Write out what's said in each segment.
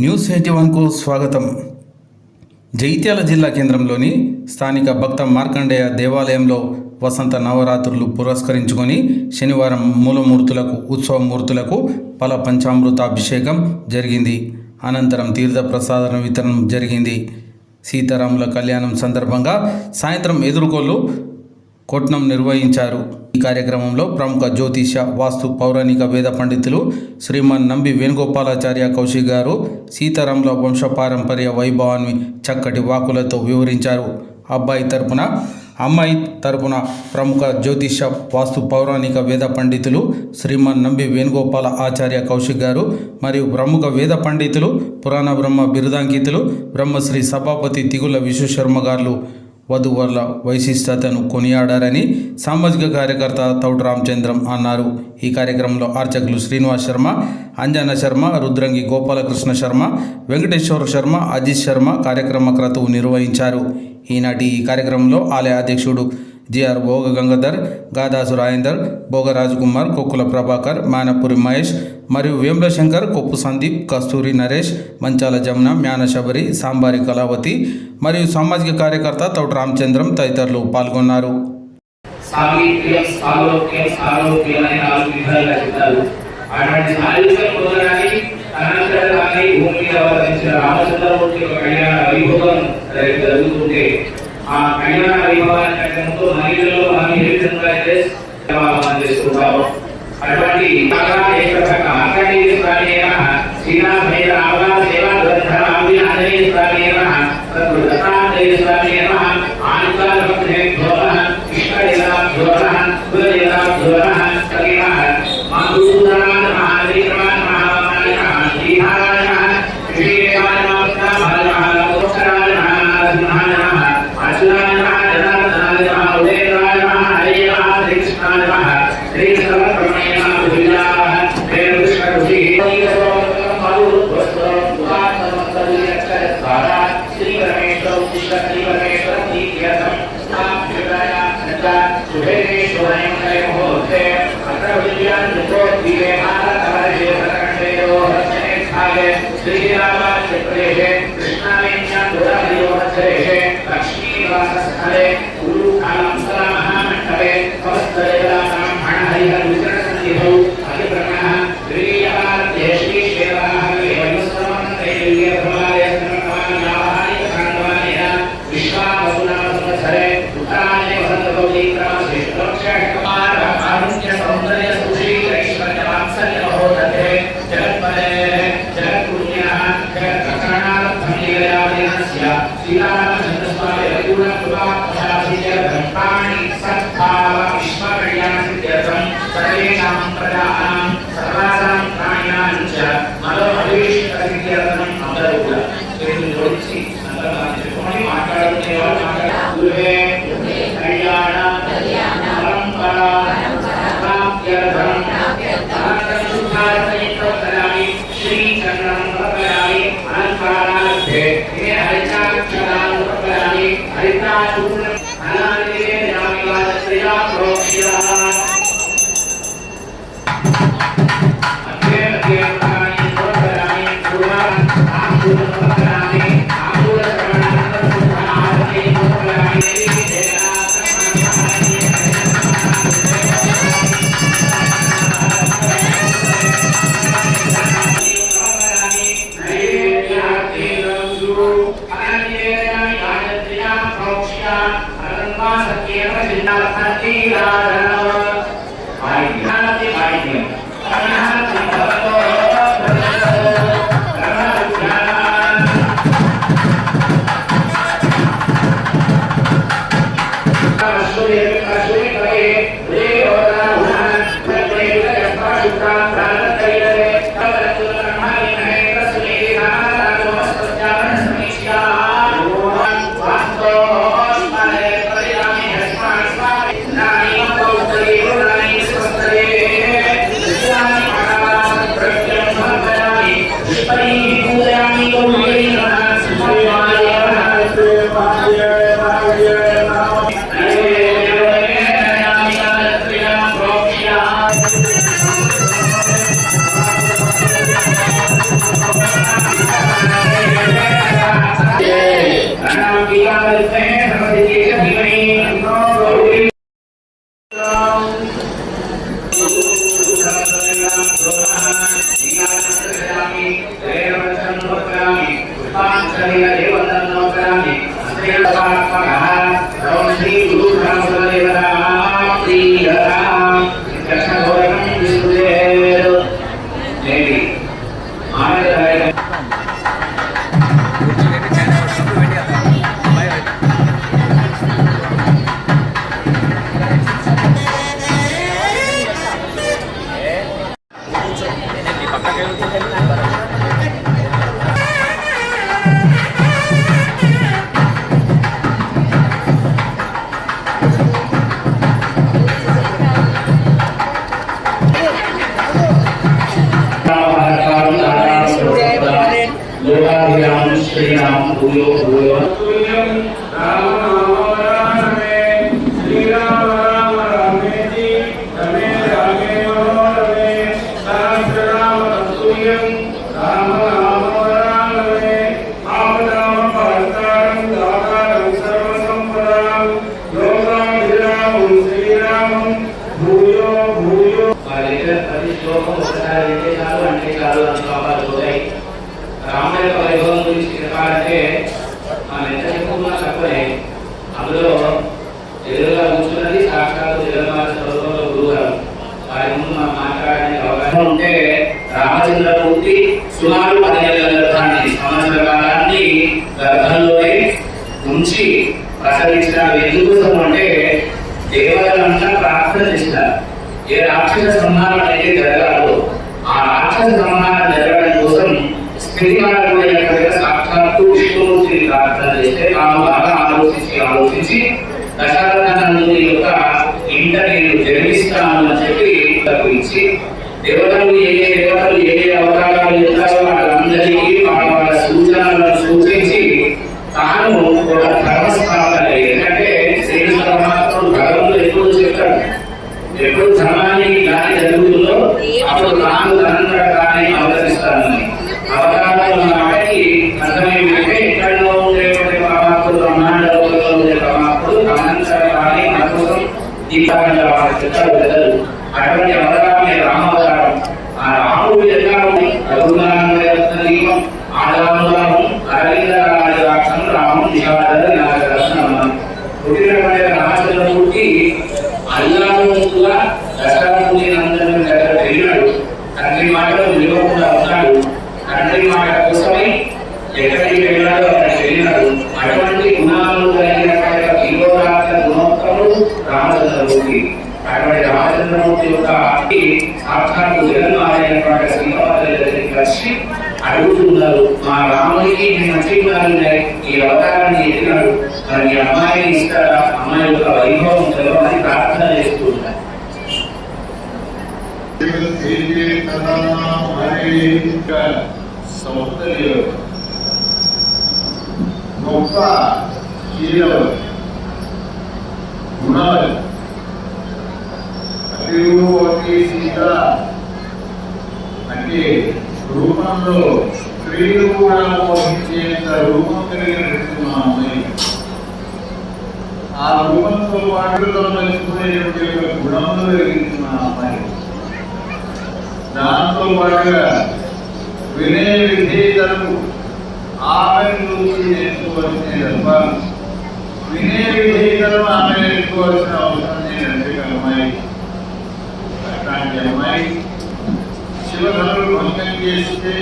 News eighty వన్కు స్వాగతం. జైత్యాల జిల్లా కేంద్రంలోని స్థానిక భక్త మార్కండేయ దేవాలయంలో వసంత నవరాత్రులు పురస్కరించుకొని శనివారం మూలమూర్తులకు ఉత్సవమూర్తులకు పల పంచామృతాభిషేకం జరిగింది. అనంతరం తీర్థ ప్రసాదన వితరణం జరిగింది. సీతారాముల కళ్యాణం సందర్భంగా సాయంత్రం ఎదుర్కోలు కొట్నం నిర్వహించారు. ఈ కార్యక్రమంలో ప్రముఖ జ్యోతిష వాస్తు పౌరాణిక వేద పండితులు శ్రీమాన్ నంబి వేణుగోపాలాచార్య కౌశిక్ గారు సీతారాముల వంశపారంపర్య వైభవాన్ని చక్కటి వాకులతో వివరించారు. అబ్బాయి తరపున అమ్మాయి తరపున ప్రముఖ జ్యోతిష వాస్తు పౌరాణిక వేద పండితులు శ్రీమాన్ నంబి వేణుగోపాల ఆచార్య కౌశిక్ గారు మరియు ప్రముఖ వేద పండితులు పురాణ బ్రహ్మ బిరుదాంకితులు బ్రహ్మశ్రీ సభాపతి తిగుల విశ్వశర్మ గారు. వధువర్ల వైశిష్టతను కొనియాడారని సామాజిక కార్యకర్త తౌడు రామచంద్రం అన్నారు. ఈ కార్యక్రమంలో అర్చకులు శ్రీనివాస్ శర్మ అంజన శర్మ రుద్రంగి గోపాలకృష్ణ శర్మ వెంకటేశ్వర శర్మ అజిత్ శర్మ కార్యక్రమ క్రతువు నిర్వహించారు. ఈనాటి ఈ కార్యక్రమంలో ఆలయ అధ్యక్షుడు జిఆర్ భోగ గంగాధర్ గాదాసు రాజేందర్ భోగ రాజకుమార్ కొక్కుల ప్రభాకర్ మానపురి మహేష్ మరియు వేముల శంకర్ కొప్పు సందీప్ కస్తూరి నరేష్ మంచాల జమున మ్యాన శబరి సాంబారి కళావతి మరియు సామాజిక కార్యకర్త తౌడు రామచంద్రం తదితరులు పాల్గొన్నారు. రామచంద్రమూర్తి యొక్క కళ్యాణ వైభవం జరుగుతుంటే ఆ కళ్యాణ వైభవాన్ని కార్యక్రమంతో ముందు మహిళల్లో మనం ఏ విధంగా అయితే సేవాభావం చేసుకుంటామో అటువంటి బాగా ఏకభక ఆకర్ణీయ ప్రాణేన శ్రీనాథేన ఆవగా Amen. God Amen. రాక్షస సంహారం అనేది జరగాలో ఆ రాక్షస సంహారం జరగడం కోసం స్త్రీమార్గమైనటువంటి సాక్షాత్తు విష్ణుమూర్తిని ప్రార్థన చేస్తే తాను బాగా ఆలోచించి ఆలోచించి దశరథనందుని యొక్క ఇంట నేను జన్మిస్తాను అని చెప్పి తప్పించి దేవతలు ఏ ఏ దేవతలు ఏ ఏ అవతారాలు ఎత్తారో వాళ్ళందరికీ వాళ్ళ వాళ్ళ సూచనలను సూచించి తాను Ah, సౌందర్య గొప్ప శీలం గుణాలు. అతి సీత అంటే రూపంలో స్త్రీలు కూడా మోహించేంత రూపం కలిగినటువంటి మా అమ్మాయి. ఆ రూపంతో పాటులో మలుచుకునేటువంటి ఒక గుణములు కలిగించిన మా అమ్మాయి. దాంతో పాటుగా వినే విధేయతలు ఆమె నుంచి నేర్చుకోవాల్సిన తప్ప వినయ విధేయతలు ఆమె నేర్చుకోవాల్సిన అవసరం లేదంటే అమ్మాయి. అట్లాంటి అమ్మాయి శివధనులు భంగం చేస్తే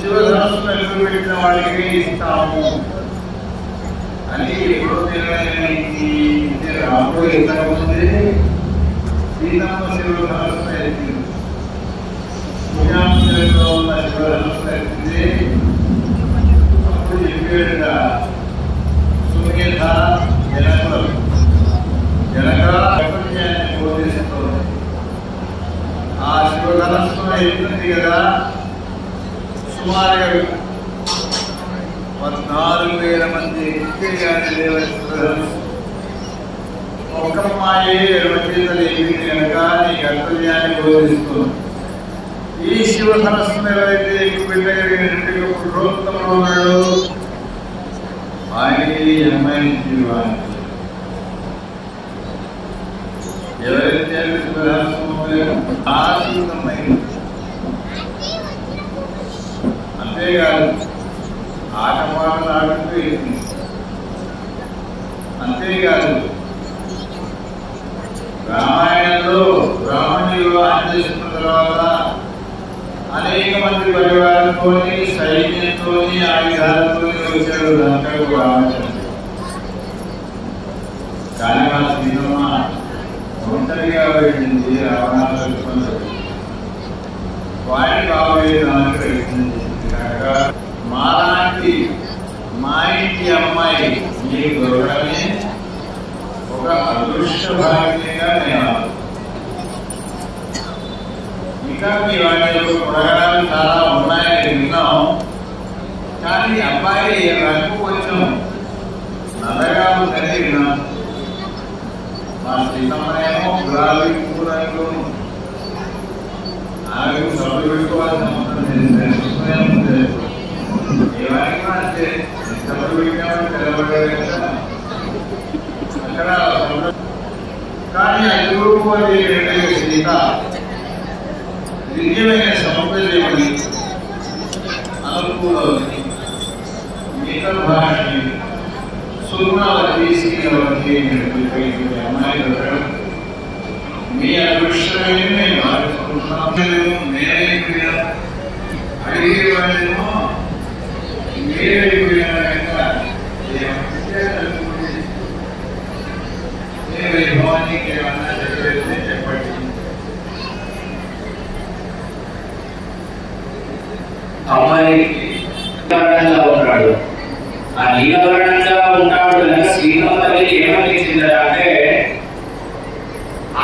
శివధనులు నిలబెట్టిన వాడికి ఇస్తాము. అని ఎప్పుడో నిర్ణయించి రాముడు ఎంతమంది సీతమ్మ శివధనులు ఎత్తింది పుణ్యాంశంలో అప్పుడు చెప్పాడుట సుఖేత జనకులు జనక ప్రపంచాన్ని బోధిస్తుంది ఆ శివధనస్సును ఎత్తుంది కదా సుమారుగా పద్నాలుగు వేల మంది ఒక్క మాయే రచయితలు ఎక్కింది కనుక నీ కర్తవ్యాన్ని బోధిస్తుంది ఈ శివధనస్సును ఎవరైతే వెళ్ళగలిగినటువంటి పురుషోత్తముడు ఉన్నాడు ఆయనకి అమ్మాయి ఎవరైతే శివధనస్సు ఆశీతమైన అంతేకాదు ఆట పాటలు ఆడుతూ అంతేకాదు రామాయణంలో రాముని వివాహం చేసుకున్న తర్వాత అనేక మంది పరివారంతో సైన్యంతో ఆయుధాలతో వచ్చాడు లంకకు రామచంద్రుడు కానీ మా సీతమ్మ ఒంటరిగా వెళ్ళింది రావణాలు వాడి బాబోయే దానికి ప్రయత్నం చేసింది కనుక మాలాంటి మా ఇంటి అమ్మాయి మీకు దొరకడమే ఒక అదృష్ట భాగ్యంగా నేను ఆలోచిస్తున్నాను. ఇంకా మీ వాటి యొక్క పురాణాలు చాలా ఉన్నాయని విన్నాం. అమ్మాయి రంగు కొంచెం నల్లగా ఉందని విన్నాం. మా సీతమ్మనేమో గులాబీ పువ్వు రంగులోను ఆమెకు సభలు పెట్టుకోవాల్సిన ఏమైనా అంటే సభలు పెట్టామని తెలవలేదు కదా. అక్కడ కానీ ఐదుగురు అది సీత సీత దివ్యమైన సౌందర్యమని అనుకూలమని మిగతా భాషని సుగుణవతి శ్రీలవతి అనేటువంటి అమ్మాయి దొరకడం మీ అదృష్టమే మేము భావిస్తున్నాము నేనైపోయినా అడిగేవాళ్ళేమో మీరైపోయినా ఏ వైభవానికి ఏమన్నా అమ్మాయి నీలవర్ణంగా ఉంటాడు ఆ నీలవర్ణంగా ఉంటాడు కనుక శ్రీరామ తల్లి ఏమనిపించిందా అంటే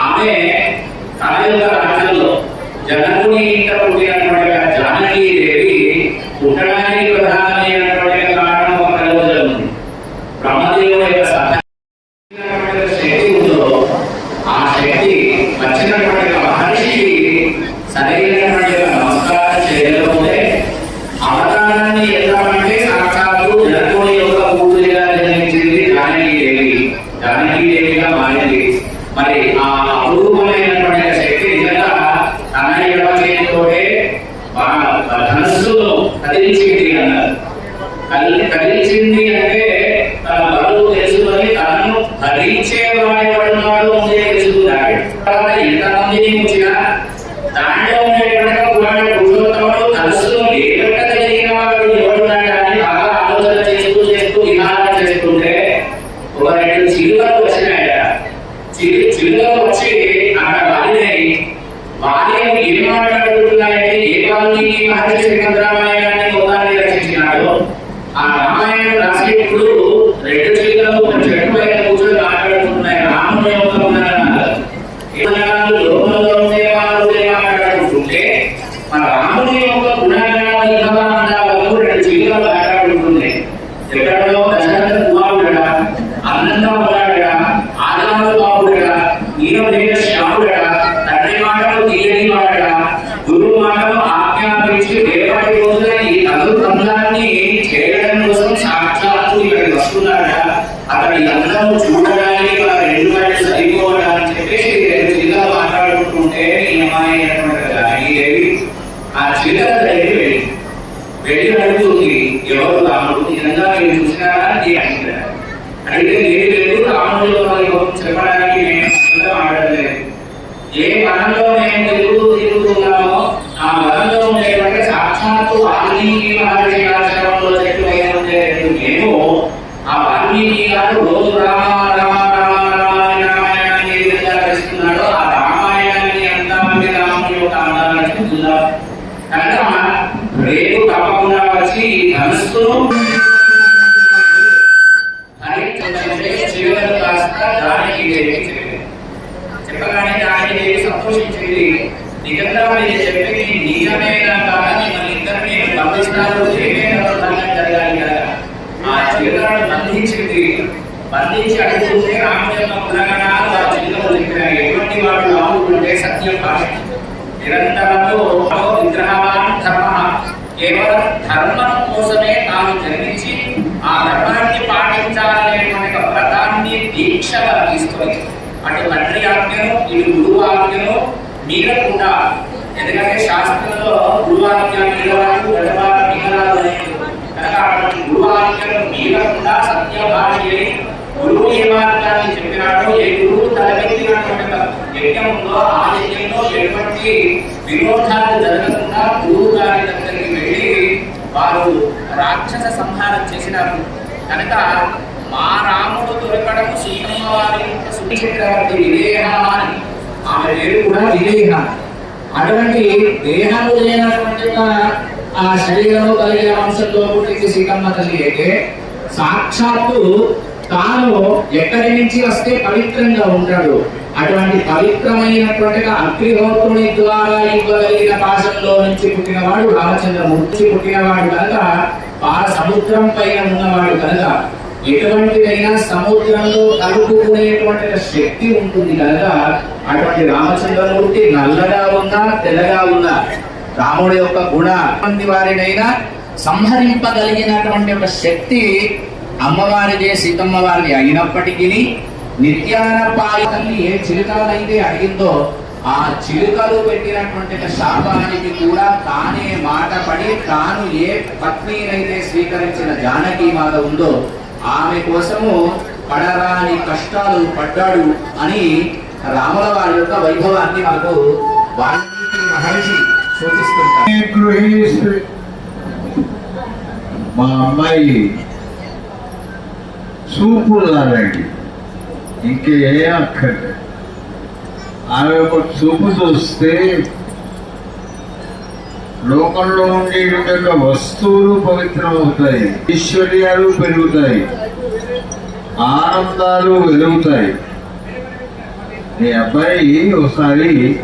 ఆమె తన యొక్క రాజ్యంలో జనకుని ఇంట పుట్టినటువంటి ఆ జానకీ దేవి పుట్టడానికి కేవలం ధర్మం కోసమే తాను జన్మించి ఆ ధర్మాన్ని పాటించాలనేటువంటి వ్రతాన్ని దీక్షగా తీసుకొని అటు తండ్రి ఆజ్ఞను ఇటు గురువు ఆజ్ఞను మీరకుండా ఎందుకంటే శాస్త్రంలో గురువు ఆజ్ఞ మీరవాడు గడవాడు మీరాలు అనేది కనుక అటువంటి గురువు ఆజ్ఞను మీరకుండా సత్య భాషని గురువు ఏ మార్గాన్ని చెప్పినాడో ఏ గురువు తలపెట్టినటువంటి యజ్ఞంలో ఆ యజ్ఞంలో ఎటువంటి విరోధాలు జరగకుండా గురువు గారి దగ్గరికి వెళ్ళి వారు రాక్షస సంహారం చేసినారు. కనుక మా రాముడు దొరకడం సీతమ్మ సుచక్రవర్తి విదేహ అని ఆమె పేరు కూడా విదేహ అటువంటి దేహము లేనటువంటి ఆ శరీరము కలిగిన వంశంలో పుట్టింది సీతమ్మ తల్లి అయితే సాక్షాత్తు తాను ఎక్కడి నుంచి వస్తే పవిత్రంగా ఉంటాడు. అటువంటి పవిత్రమైనటువంటి అగ్నిహోత్రుని ద్వారా ఇవ్వగలిగిన పాశంలో నుంచి పుట్టినవాడు రామచంద్రమూర్తి. పుట్టినవాడు కనుక ఆ సముద్రం పైన ఉన్నవాడు కనుక ఎటువంటిదైనా సముద్రంలో కలుపుకునేటువంటి శక్తి ఉంటుంది కనుక అటువంటి రామచంద్రమూర్తి నల్లగా ఉన్నా తెల్లగా ఉన్నా రాముడి యొక్క గుణ అటువంటి వారినైనా సంహరింపగలిగినటువంటి ఒక శక్తి అమ్మవారిదే సీతమ్మ వారిని అయినప్పటికీ నిత్యానపాయి తల్లి ఏ చిలుకలనైతే అడిగిందో ఆ చిలుకలు పెట్టినటువంటి శాపానికి కూడా తానే మాట పడి తాను ఏ పత్నినైతే స్వీకరించిన జానకి మాత ఉందో ఆమె కోసము పడరాని కష్టాలు పడ్డాడు అని రాముల వారి యొక్క వైభవాన్ని మనకు వాల్మీకి మహర్షి సూచిస్తుంటారు. మా అమ్మాయి చూపు ఇంకే అక్కర్లేదు ఆమె ఒక చూపు చూస్తే లోకంలో ఉండే యొక్క వస్తువులు పవిత్రమవుతాయి. ఐశ్వర్యాలు పెరుగుతాయి. ఆనందాలు వెలుగుతాయి. ఈ అబ్బాయి ఒకసారి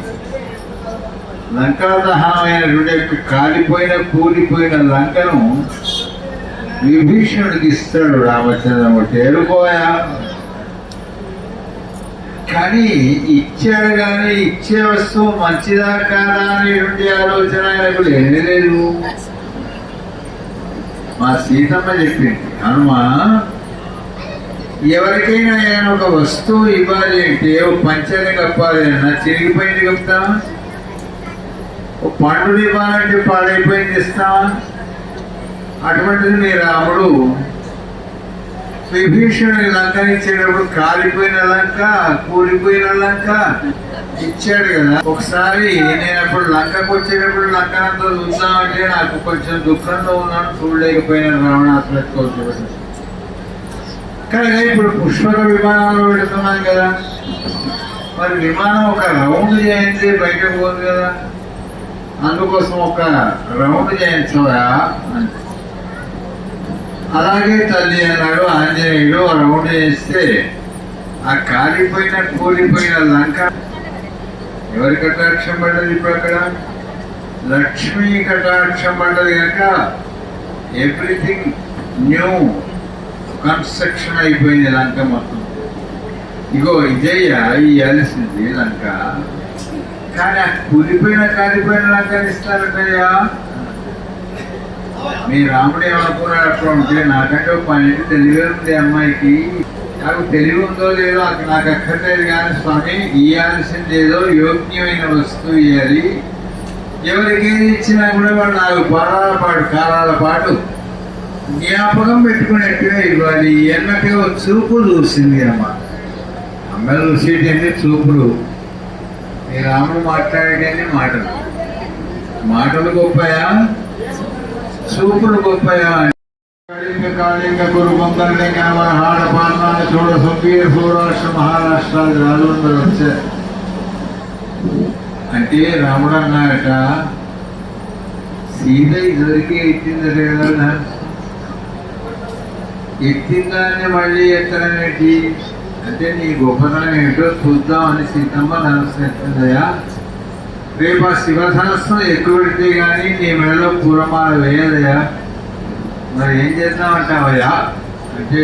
లంకాదహనమైనటువంటి యొక్క కాలిపోయిన కూలిపోయిన లంకను విభీషణుడికి ఇస్తాడు రామచంద్రమూర్తి. ఏడుకోయా? కానీ ఇచ్చాడు కానీ ఇచ్చే వస్తువు మంచిదా కాదా అనేటువంటి ఆలోచన ఆయనకు లేనే లేదు. మా సీతమ్మ చెప్పింది హనుమా ఎవరికైనా నేను ఒక వస్తువు ఇవ్వాలి అంటే ఓ పంచాన్ని కప్పాలి అన్నా చిరిగిపోయింది కప్తామా ఓ పండుని ఇవ్వాలంటే పాడైపోయింది ఇస్తావా అటువంటిది మీ రాముడు విభీషణుని లంకనిచ్చేటప్పుడు కాలిపోయిన లంక కూలిపోయిన లంక ఇచ్చాడు కదా. ఒకసారి నేను అప్పుడు లంకకు వచ్చేటప్పుడు లంకనంతా చూద్దామంటే నాకు కొంచెం దుఃఖంతో ఉన్నాను చూడలేకపోయినాను చూడలేకపోయిన రావణాసులెత్తుకోవచ్చు కనుక ఇప్పుడు పుష్పక విమానంలో పెడుతున్నాం కదా. మరి విమానం ఒక రౌండ్ చేయండి బయటకు పోదు కదా. అందుకోసం ఒక రౌండ్ చేయించవా? అంటే అలాగే తల్లి అన్నాడు ఆంజనేయుడు ఆ రౌండ్ చేస్తే ఆ కాలిపోయిన కూలిపోయిన లంక. ఎవరి కటాక్షం పడ్డది ఇప్పుడు అక్కడ? లక్ష్మీ కటాక్షం పడ్డది కనుక ఎవ్రీథింగ్ న్యూ కన్స్ట్రక్షన్ అయిపోయింది లంక మొత్తం. ఇగో ఇదయ్య ఇవ్వాల్సింది లంక. కానీ ఆ కూలిపోయిన కాలిపోయిన లంక ఇస్తారంటయ్యా మీ రాముడు ఏమనుకున్నాడు అప్పుడు నాకంటే ఒక పన్నెండు ఉంది అమ్మాయికి. నాకు తెలివి ఉందో లేదో అది నాకు అక్కర్లేదు కానీ స్వామి ఇవ్వాల్సింది ఏదో యోగ్యమైన వస్తువు ఇవ్వాలి ఎవరికి ఏది ఇచ్చినా కూడా వాడు నాలుగు పాదాల పాటు కాలాల పాటు జ్ఞాపకం పెట్టుకునేట్టుగా ఇవ్వాలి. ఎన్నకే చూపు చూసింది అమ్మ. అమ్మ చూసేటన్ని చూపులు. మీ రాముడు మాట్లాడేటన్ని మాటలు. మాటలు గొప్పయా? చూపులు గొప్పయా కాళింగ కాళింగ గురు బొంగలింగ హాడ పాలన చూడ సుంబీర సౌరాష్ట్ర మహారాష్ట్ర రాజులందరూ వచ్చారు అంటే రాముడు అన్నాడట సీత ఇదివరకే ఎత్తిందట కదా ఎత్తిన దాన్ని మళ్ళీ ఎత్తడం ఏంటి అంటే నీ గొప్పతనం ఏంటో చూద్దామని సీతమ్మ ధనుసు రేపు ఆ శివధనస్సు ఎక్కువ పెడితే కానీ నీ మెడలో పూరమాల వేయదయా మరి ఏం చేద్దామంటావయ్యా అంటే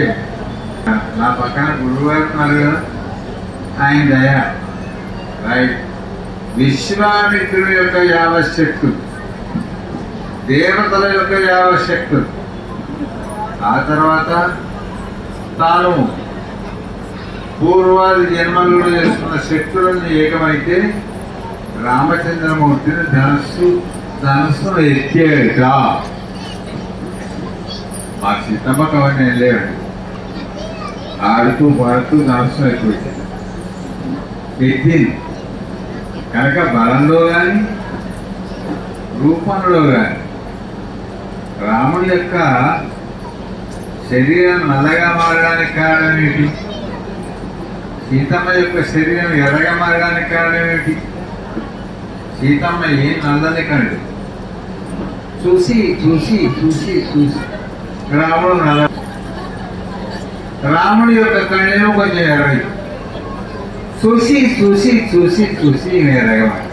నా పక్కన గురువుగారు ఉన్నారు కదా. ఆయన దయా. రైట్ విశ్వామిత్రుడి యొక్క యావశక్తు దేవతల యొక్క యావశక్తు ఆ తర్వాత తాను పూర్వాది జన్మల్లో చేసుకున్న శక్తులను ఏకమైతే రామచంద్రమూర్తిని ధనస్సు ధనస్సు ఎత్తేట మా సీతమ్మ కవని వెళ్ళేవాడు ఆడుతూ పాడుతూ ధనస్సు ఎక్కువ ఎత్తింది కనుక బలంలో కానీ రూపంలో కానీ రాముడి యొక్క శరీరం నల్లగా మారడానికి కారణం ఏంటి? సీతమ్మ యొక్క శరీరం ఎర్రగా మారడానికి కారణం ఏంటి? సీతమ్మ ఏం నల్లని కండు చూసి చూసి చూసి చూసి. రాముడు నల్ల రాముడి యొక్క కళ్ళు కొంచెం ఎర్రది చూసి చూసి చూసి చూసి ఎర్రగా మారాడు.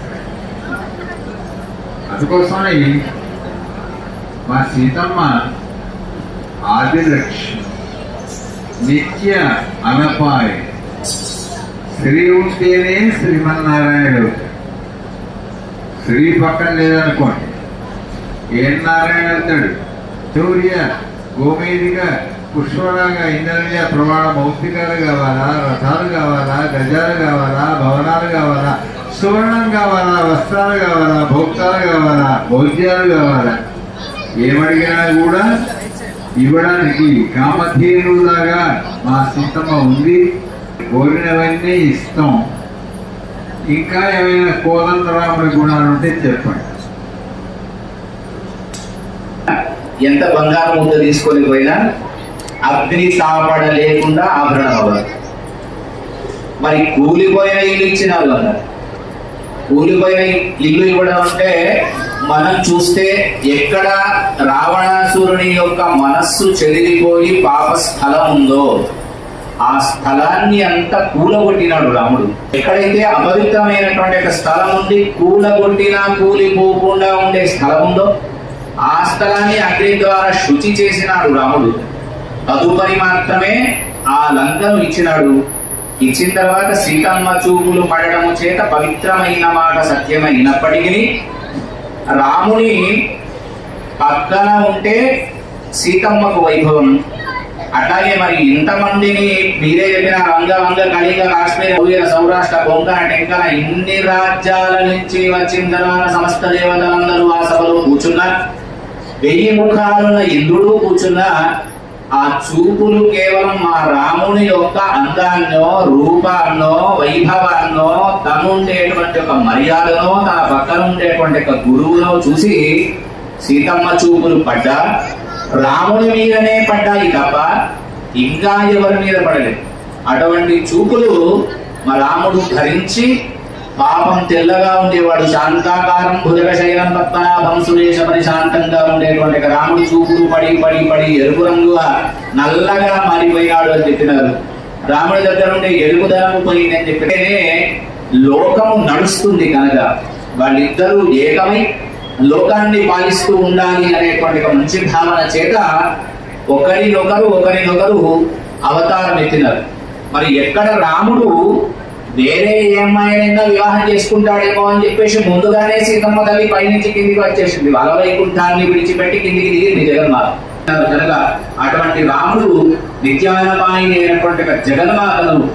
మా సీతమ్మ ఆదిలక్ష్మి నిత్య అనపాయ. శ్రీ ఉంటేనే శ్రీమన్నారాయణుడు. శ్రీ పక్కన లేదనుకోండి. ఏం నారాయణ వెళ్తాడు? సూర్య గోమేదిగా పుష్పరాగా ఇంద్రజ ప్రమాణ మౌక్తికాలు కావాలా? రథాలు కావాలా? గజాలు కావాలా? భవనాలు కావాలా? సువర్ణం కావాలా? వస్త్రాలు కావాలా? భోక్తాలు కావాలా? భోజ్యాలు కావాలా? ఏమడిగినా కూడా ఇవ్వడానికి కామధేనులాగా మా సీతమ్మ ఉంది. కోరినవన్నీ ఇస్తాం. ఇంకా ఏమైనా కోదంతరాముడి గుణాలు ఉంటే చెప్పండి. ఎంత బంగారం ముద్ద తీసుకొని పోయినా అగ్ని తాపడ లేకుండా ఆభరణం అవ్వదు. మరి కూలిపోయిన ఇల్లు ఇచ్చిన వాళ్ళు కూలిపోయిన ఇల్లు ఇవ్వడం అంటే మనం చూస్తే ఎక్కడ రావణాసురుని యొక్క మనస్సు చెదిరిపోయి పాప స్థలం ఉందో ఆ స్థలాన్ని అంతా కూలగొట్టినాడు రాముడు. ఎక్కడైతే అపవిత్రమైనటువంటి ఒక స్థలం ఉంది కూలగొట్టినా కూలిపోకుండా ఉండే స్థలం ఉందో ఆ స్థలాన్ని అగ్ని ద్వారా శుచి చేసినాడు రాముడు. తదుపరి మాత్రమే ఆ లంకను ఇచ్చినాడు. ఇచ్చిన తర్వాత సీతమ్మ చూపులు పడడము చేత పవిత్రమైన మాట సత్యమైనప్పటికీ రాముని పక్కన ఉంటే సీతమ్మకు వైభవం. అట్లాగే మరి ఇంతమందిని మీరే చెప్పిన రంగ వంగ కళింగ కాశ్మీర్ ఉయ్య సౌరాష్ట్ర కొంకణ టెంకన ఇన్ని రాజ్యాల నుంచి వచ్చిన తర్వాత సమస్త దేవతలందరూ ఆ సభలో కూర్చున్నారు. వెయ్యి ముఖాలున్న ఇంద్రుడు కూర్చున్నా ఆ చూపులు కేవలం మా రాముని యొక్క అందాన్నో రూపాన్నో వైభవాన్నో తను ఉండేటువంటి ఒక మర్యాదనో తన పక్కన ఉండేటువంటి ఒక గురువునో చూసి సీతమ్మ చూపులు పడ్డా రాముని మీదనే పడ్డాయి తప్ప ఇంకా ఎవరి మీద పడలేదు. అటువంటి చూపులు మా రాముడు ధరించి పాపం తెల్లగా ఉండేవాడు. శాంతాకారం భుజగ శయనం పద్మనాభం సురేష శాంతంగా ఉండేటువంటి రాముడి చూపులు పడి పడి పడి ఎరుపు రంగుగా నల్లగా మారిపోయాడు అని చెప్పినారు. రాముడి దగ్గర ఉండే ఎరుపుదనము పోయిందని చెప్పితే లోకము నడుస్తుంది కనుక. వాళ్ళిద్దరూ ఏకమై లోకాన్ని పాలిస్తూ ఉండాలి అనేటువంటి ఒక మంచి భావన చేత ఒకరినొకరు ఒకరినొకరు అవతారం ఎత్తినారు. మరి ఎక్కడ రాముడు వేరే ఏ వివాహం చేసుకుంటాడేమో అని చెప్పేసి ముందుగానే సీతమ్మ తల్లి పైనుంచి కిందికి వచ్చేసింది. వాళ్ళ వైకుంఠాన్ని విడిచిపెట్టి కిందికి దిగింది జగన్మాత కనుక అటువంటి రాముడు నిత్యానపాయిని అయినటువంటి జగన్మాతను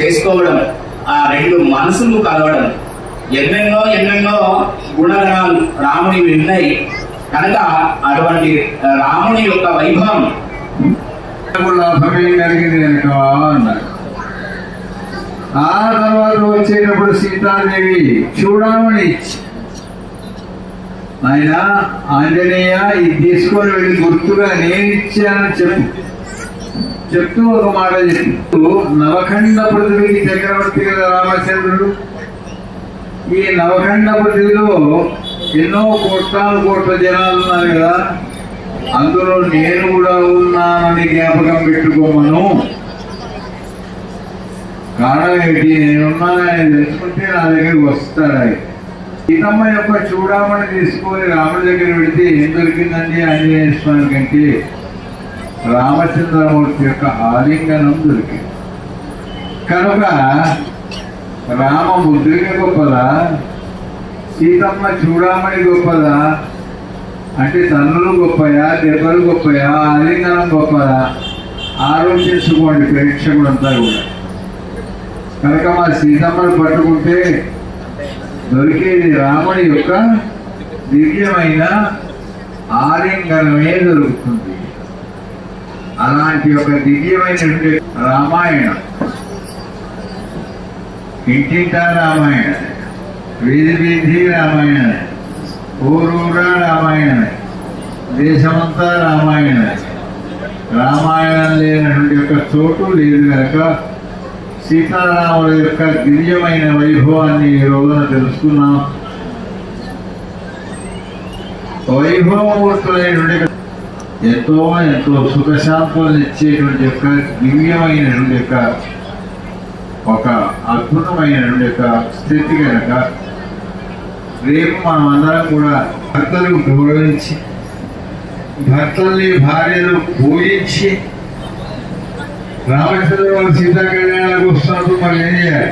చేసుకోవడం ఆ రెండు మనసులు కలవడం ఎన్నెన్నో ఎన్నెన్నో గుణగణాలు రాముని ఉన్నాయి. కనుక అటువంటి రాముని యొక్క వైభవం. కలిగింది అన్నారు. ఆ తర్వాత వచ్చేటప్పుడు సీతాదేవి చూడమని ఆయన ఆంజనేయ ఇది తీసుకొని వెళ్ళి గుర్తుగా నేనిచ్చానని చెప్పు. చెప్తూ ఒక మాట చెప్తూ నవఖండ పృథ్వీకి చక్రవర్తి కదా రామచంద్రుడు? ఈ నవఖండ పృథివిలో ఎన్నో కోట్లాను కోట్ల జనాలు ఉన్నారు కదా. అందులో నేను కూడా ఉన్నానని జ్ఞాపకం పెట్టుకోమను. కారణం ఏమిటి నేనున్నానని తెలుసుకుంటే నా దగ్గరికి వస్తాడు సీతమ్మ యొక్క చూడమని తీసుకొని రాముడి దగ్గర పెడితే ఏం దొరికిందండి ఆంజనేయ స్వామి కంటే? రామచంద్రమూర్తి యొక్క ఆలింగనం దొరికింది. కనుక రామ ముద్రిక గొప్పదా? సీతమ్మ చూడమణి గొప్పదా? అంటే తన్నులు గొప్పయా దెబ్బలు గొప్పయా ఆలింగనం గొప్పదా? ఆలోచించుకోండి ప్రేక్షకులంతా కూడా. కనుక మా సీతమ్మను పట్టుకుంటే దొరికేది రాముడి యొక్క దివ్యమైన ఆలింగనమే దొరుకుతుంది. అలాంటి ఒక దివ్యమైనటువంటి రామాయణం. ఇంటింటా రామాయణ వీధి వీధి రామాయణ ఊరూరా రామాయణ దేశమంతా రామాయణ. రామాయణం లేనటువంటి యొక్క చోటు లేదు కనుక సీతారాముల యొక్క దివ్యమైన వైభవాన్ని ఈ రోజున తెలుసుకున్నాం వైభవమూర్తులైనటువంటి ఎంతో ఎంతో సుఖశాంతులను ఇచ్చేటువంటి యొక్క దివ్యమైనటువంటి యొక్క ఒక అద్భుతమైన యొక్క స్థితి కనుక రేపు మనం అందరం కూడా భర్తలు గౌరవించి భర్తల్ని భార్యను పూజించి రామచంద్రరావు సీతాకళ్యాణాలకు వస్తున్నప్పుడు మనం ఏం చేయాలి?